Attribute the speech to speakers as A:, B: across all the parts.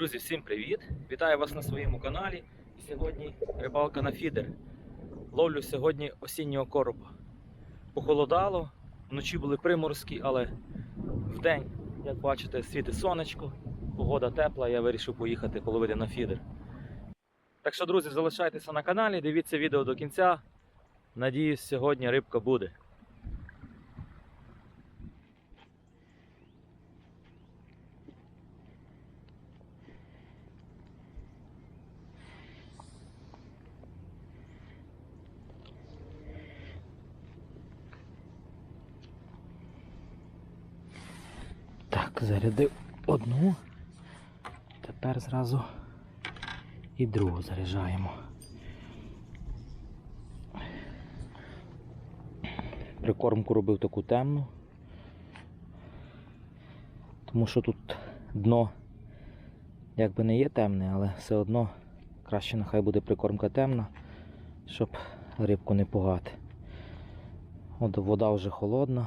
A: Друзі, всім привіт! Вітаю вас на своєму каналі. Сьогодні рибалка на фідер. Ловлю сьогодні осіннього коропа. Похолодало, вночі були приморські, але вдень, як бачите, світить сонечко, погода тепла, я вирішив поїхати половити на фідер. Так що, друзі, залишайтеся на каналі, дивіться відео до кінця. Надіюсь, сьогодні рибка буде. Так, зарядив одну. Тепер зразу і другу заряджаємо. Прикормку робив таку темну. Тому що тут дно якби не є темне, але все одно краще нехай буде прикормка темна, щоб рибку не пугати. От вода вже холодна,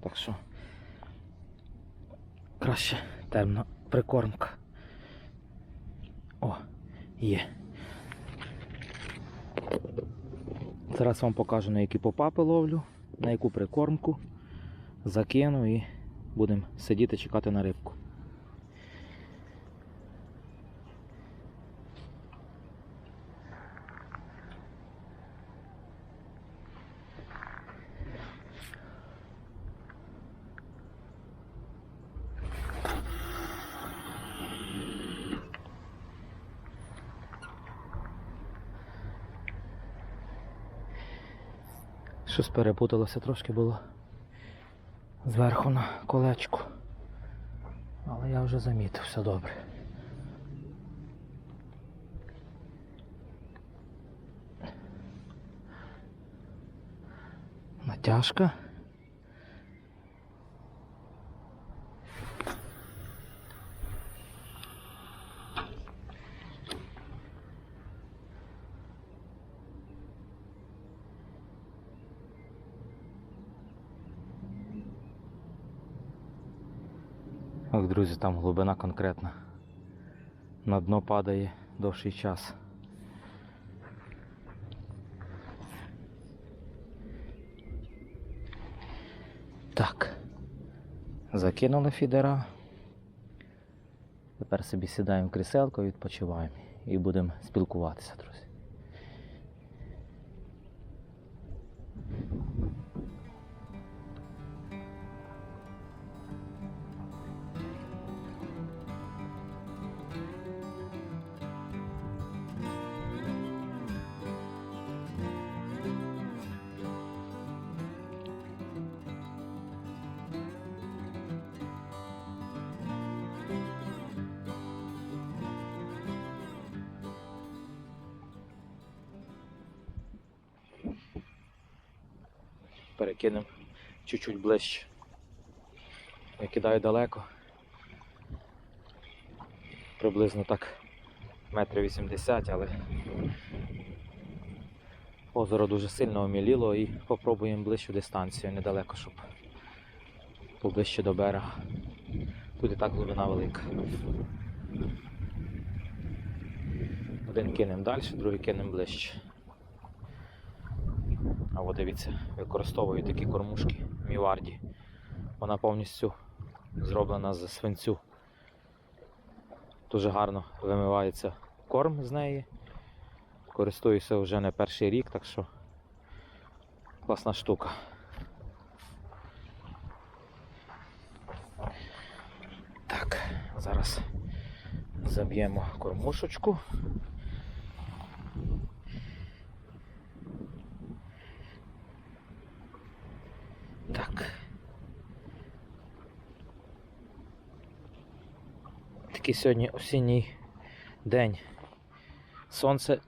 A: так що краще темна прикормка. О, є. Зараз вам покажу на які попапи ловлю, на яку прикормку. Закину і будемо сидіти чекати на рибку. Щось перепуталося трошки було зверху на колечку. Але я вже замітив, все добре. Натяжка. Ох, друзі, там глибина конкретна. На дно падає довший час. Так. Закинули фідера. Тепер собі сідаємо в кріселко, відпочиваємо і будемо спілкуватися, друзі. Перекинемо чуть-чуть ближче. Я кидаю далеко. Приблизно так метрів 80, але озеро дуже сильно оміліло і попробуємо ближчу дистанцію, недалеко, щоб поближче до берега. Тут і так глибина велика. Один кинемо далі, другий кинемо ближче. А дивіться, використовую такі кормушки Міварді. Вона повністю зроблена з свинцю. Дуже гарно вимивається корм з неї. Користуюся вже не перший рік, так що класна штука. Так, зараз заб'ємо кормушечку. Так. Такий сьогодні осінній день. Сонце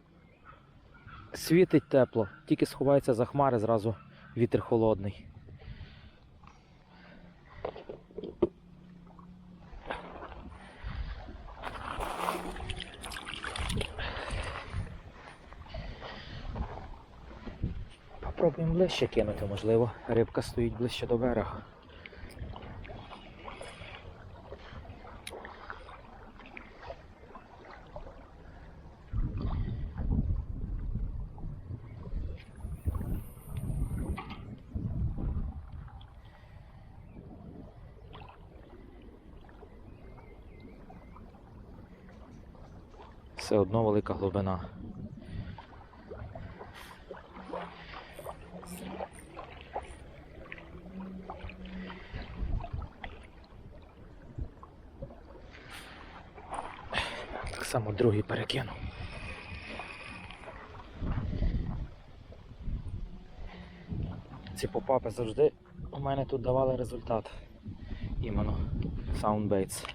A: світить тепло, тільки сховається за хмари, зразу вітер холодний. Попробуємо ближче кинути, можливо, рибка стоїть ближче до берега. Все одно велика глибина. Так само другий перекину. Ці попапи завжди у мене тут давали результат. Іменно Soundbaits.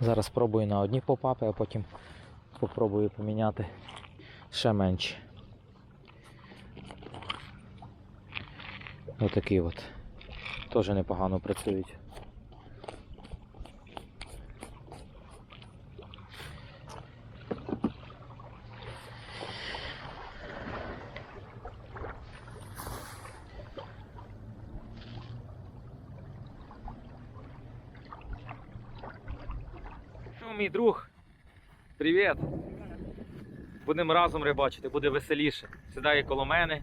A: Зараз спробую на одні попапи, а потім попробую поміняти ще менші. Отакі от. Теж непогано працюють. Що, мій друг? Привіт! Будемо разом рибачити, буде веселіше. Сідає коло мене.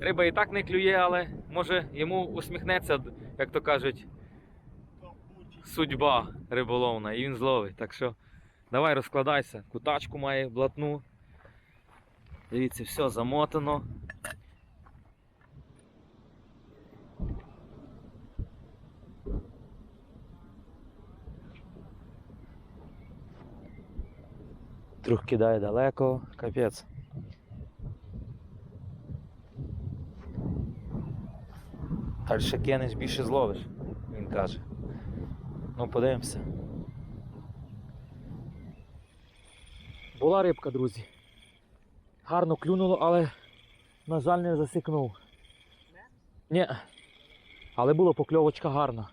A: Риба і так не клює, але може йому усміхнеться, як то кажуть, судьба риболовна, і він зловить. Так що давай розкладайся. Кутачку має блатну. Дивіться, все замотано. Друг кидає далеко, капець. Дальше кинеш, більше зловиш, він каже. Ну, подивимося. Була рибка, друзі. Гарно клюнуло, але, на жаль, не засікнув. Ні. Але була покльовочка гарна.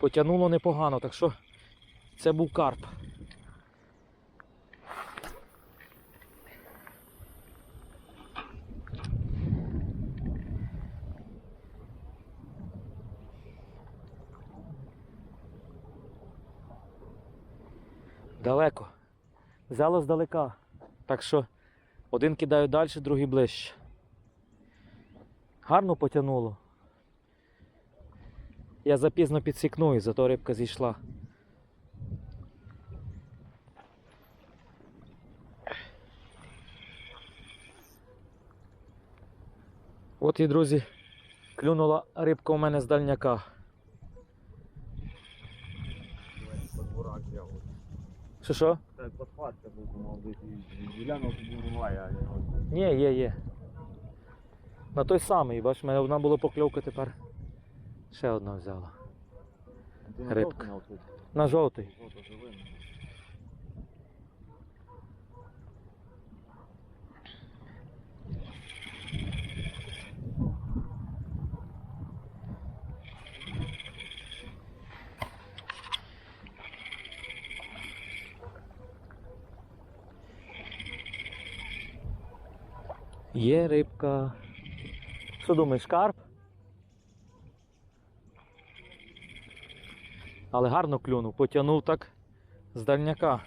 A: Потягнуло непогано, так що це був карп. Далеко. Взяло здалека. Так що один кидаю далі, другий ближче. Гарно потягнуло. Я запізно підсікну і зато рибка зійшла. От і друзі, клюнула рибка у мене з дальняка.
B: Подбурак я от.
A: Що що?
B: Це подхватка був, молодий. глянув, немає.
A: Ні, є, є. На той самий, бач, мене одна була покльовка, тепер ще одна взяла. Рибка. На жовтий. Є рибка. Що думаєш, карп? Але гарно клюнув, потягнув так з дальняка.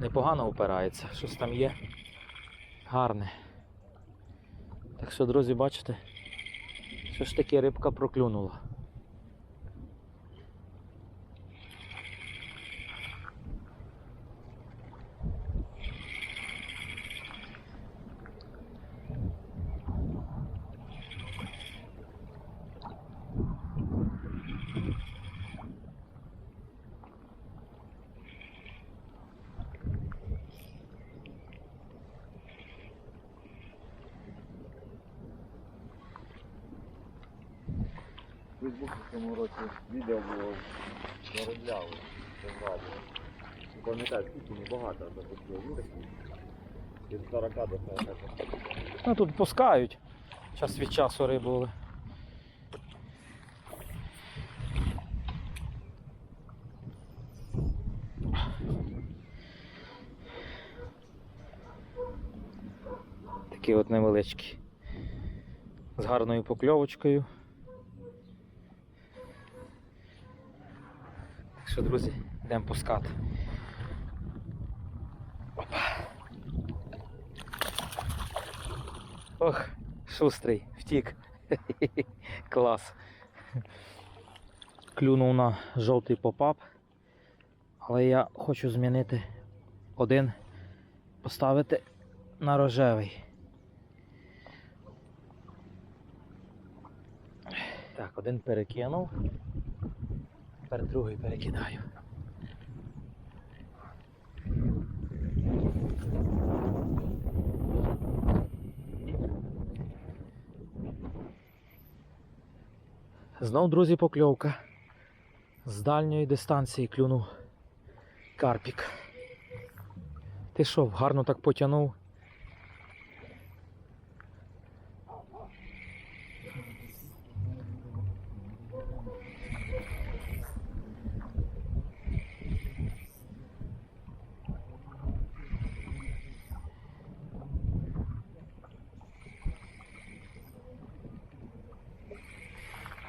A: Непогано опирається, щось там є. Гарне. Так що, друзі, бачите, що ж таки рибка проклюнула.
B: В Фейсбуці в цьому році відео було заробляли. Це зрадило. Не такі. Від 40 до 40.
A: Ну тут пускають. Час від часу рибу. Такі от невеличкі. З гарною покльовочкою. Так що, друзі, йдемо пускати. Ох, шустрий, втік. Клас. Клюнув на жовтий попап. Але я хочу змінити один, поставити на рожевий. Так, один перекинув. Тепер другий перекидаю. Знов, друзі, покльовка. З дальньої дистанції клюнув карпік. Ти що, гарно так потягнув?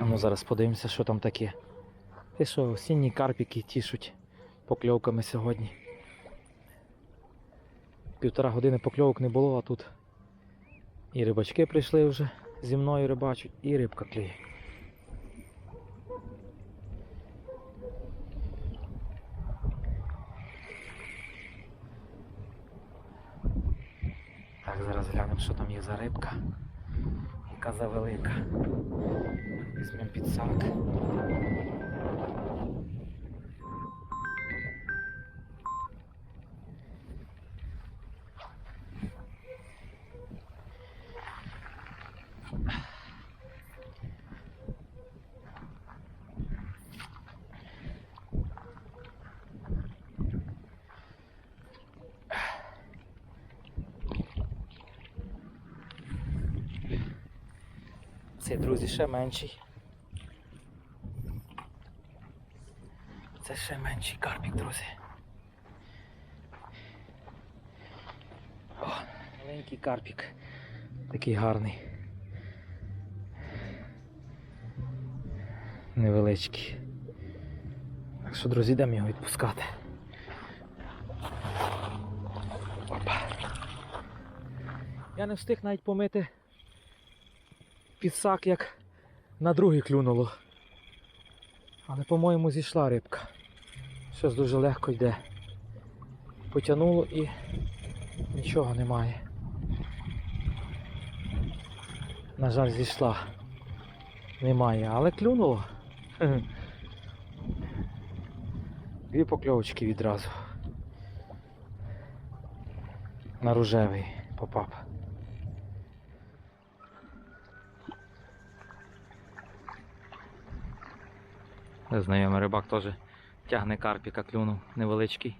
A: А ну зараз подивимося, що там таке. Ти що, осінні карпіки тішуть покльовками сьогодні. Півтора години покльовок не було, а тут і рибачки прийшли вже зі мною рибачать, і рибка клює. Так, зараз глянемо, що там є за рибка. Яка за велика. Візьмемо підсак. Цей, друзі, ще менший. Це ще менший карпік, друзі. О, маленький карпік. Такий гарний. Невеличкий. Так що, друзі, йдемо його відпускати. Опа. Я не встиг навіть помити підсак, як на другий клюнуло. Але, по-моєму, зійшла рибка. Щось дуже легко йде. Потягнуло і нічого немає. На жаль, зійшла. Немає, але клюнуло. Дві покльовочки відразу. На рожевий попав. Знайомий рибак теж тягне карпіка, клюнув невеличкий.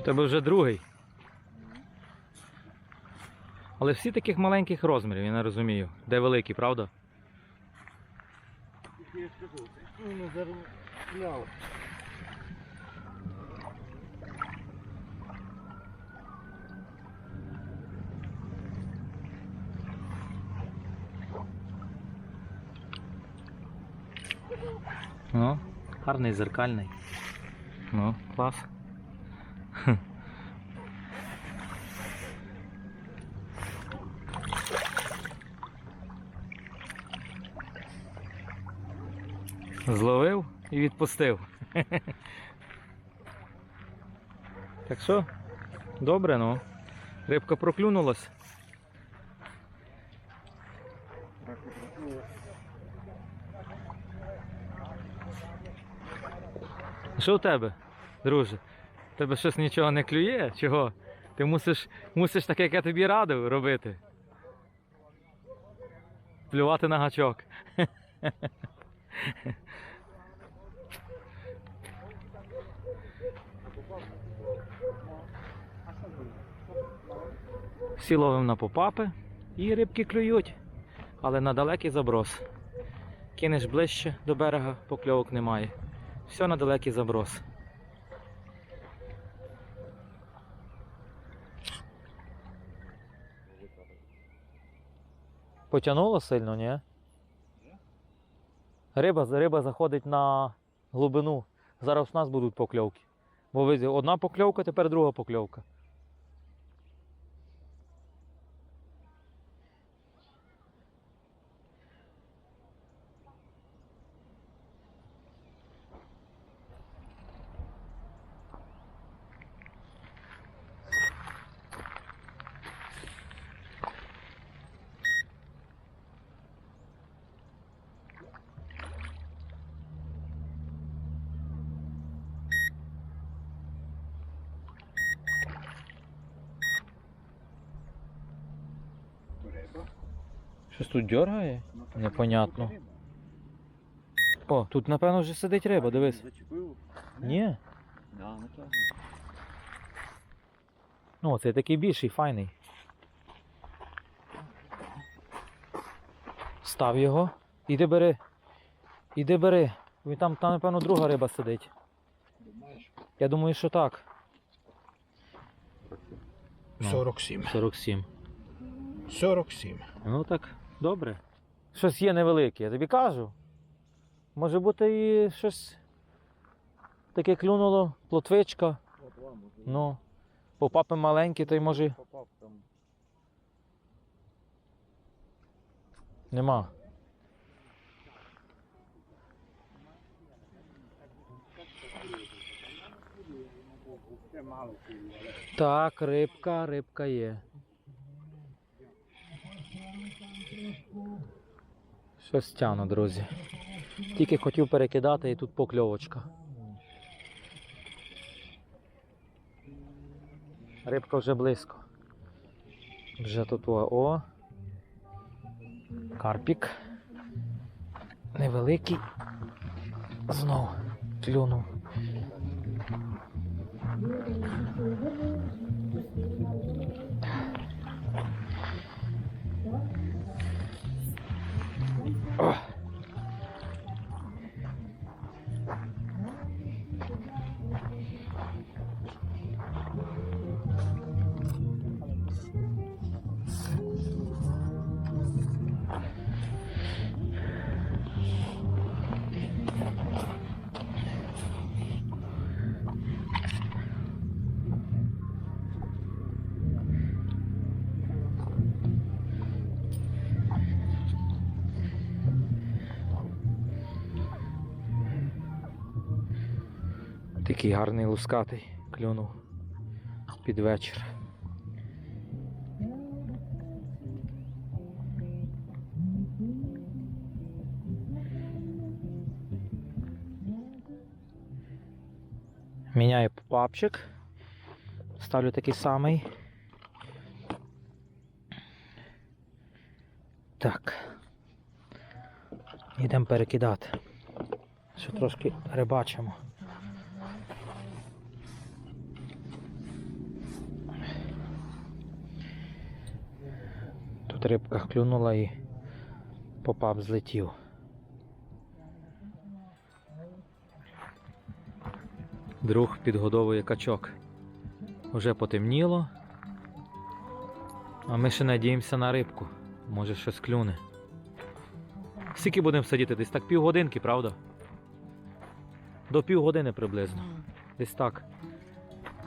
A: У тебе вже другий. Але всі таких маленьких розмірів, я не розумію. Де великий, правда?
B: Я скажу, ну,
A: Ну, гарний зеркальний. Ну, клас. Зловив і відпустив. Так що, добре, ну. Рибка проклюнулась. що в тебе, друже? Тебе щось нічого не клює? Чого? Ти мусиш мусиш таке, як я тобі радив робити. Плювати на гачок. Всі ловимо на попапи і рибки клюють, але на далекий заброс. Кинеш ближче до берега, покльовок немає. Все на далекий заброс. Потягнуло сильно, ні? Риба, риба заходить на глибину. Зараз у нас будуть покльовки. Бо одна покльовка, тепер друга покльовка. Щось тут дергає? Непонятно. О, тут напевно вже сидить риба, дивись. Ні. Ну, цей такий більший, файний. Став його. Іди бери. Іди бери. Він там, там, напевно, друга риба сидить. Я думаю, що так. Ну.
C: 47.
A: 47.
C: 47.
A: Ну так, добре. Щось є невелике, я тобі кажу. Може бути і щось таке клюнуло, плотвичка. Ну, попапи маленькі, то й може нема. Так, рибка, рибка є. Щось тяну, друзі. Тільки хотів перекидати і тут покльовочка. Рибка вже близько. Вже тут о. Карпік. Невеликий. Знов клюнув. О. Такий гарний лускатий клюнув під вечір. Міняю папчик. Ставлю такий самий. Так. Йдемо перекидати. Ще трошки рибачимо. Рибка клюнула і попап злетів. Друг підгодовує качок. Уже потемніло. А ми ще надіємося на рибку. Може щось клюне. Скільки будемо сидіти? Десь так півгодинки, правда? До півгодини приблизно. Десь так.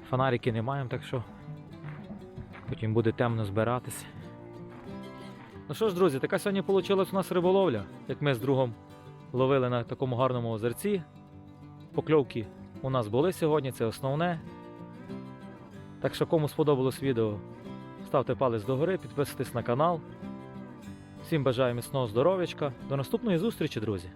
A: Фонарики не маємо, так що потім буде темно збиратися. Ну що ж, друзі, така сьогодні вийшла у нас риболовля, як ми з другом ловили на такому гарному озерці. Покльовки у нас були сьогодні, це основне. Так що, кому сподобалось відео, ставте палець догори, підписуйтесь на канал. Всім бажаю міцного здоров'ячка. До наступної зустрічі, друзі!